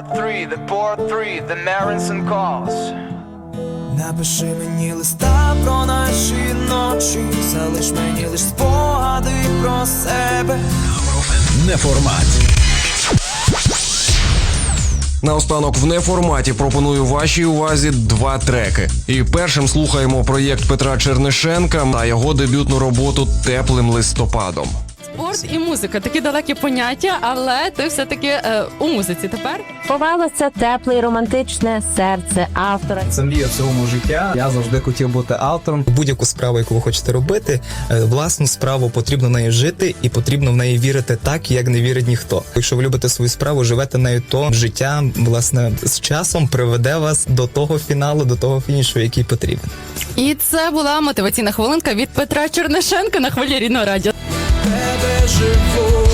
Part 3, the Part 3, the Marinson calls. Напиши мені листа про наші ночі, залиш мені лиш спогади про себе. Неформат. Наостанок в неформаті пропоную вашій увазі два треки. І першим слухаємо проєкт Петра Чернишенка та його дебютну роботу Теплим листопадом. Спорт і музика такі далекі поняття, але ти все-таки е, у музиці тепер. Ховалося тепле і романтичне серце автора. Це мрія всього мого життя. Я завжди хотів бути автором. Будь-яку справу, яку ви хочете робити, е, власну справу потрібно нею жити і потрібно в неї вірити так, як не вірить ніхто. Якщо ви любите свою справу, живете нею, то життя власне з часом приведе вас до того фіналу, до того фінішу, який потрібен. І це була мотиваційна хвилинка від Петра Чернишенка на хвилі рідного радіо. Тебе живу.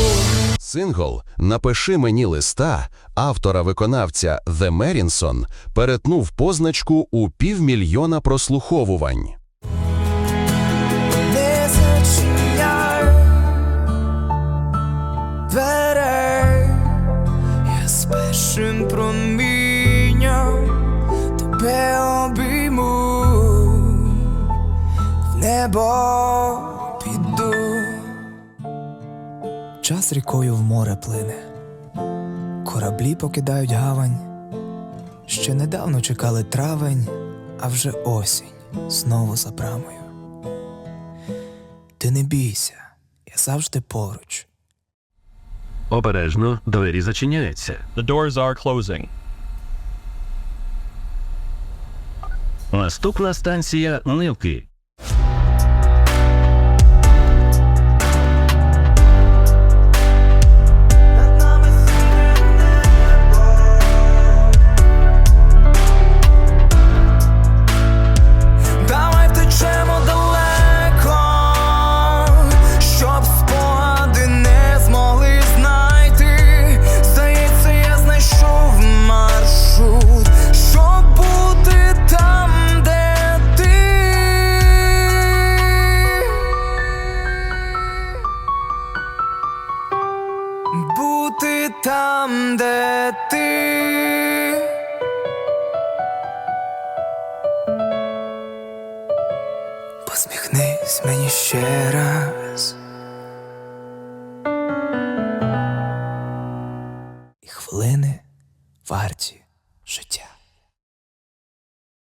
Сингл Напиши мені листа автора виконавця The Merінсон перетнув позначку у півмільйона прослуховувань. Дверей, я з першим промінням тебе обійму, в небо Час рікою в море плине, кораблі покидають гавань. Ще недавно чекали травень, а вже осінь знову за брамою. Ти не бійся, я завжди поруч. Обережно двері зачиняються. The doors are closing. Наступна станція Нивки. Там, де ти. Посміхнись мені ще раз. І хвилини варті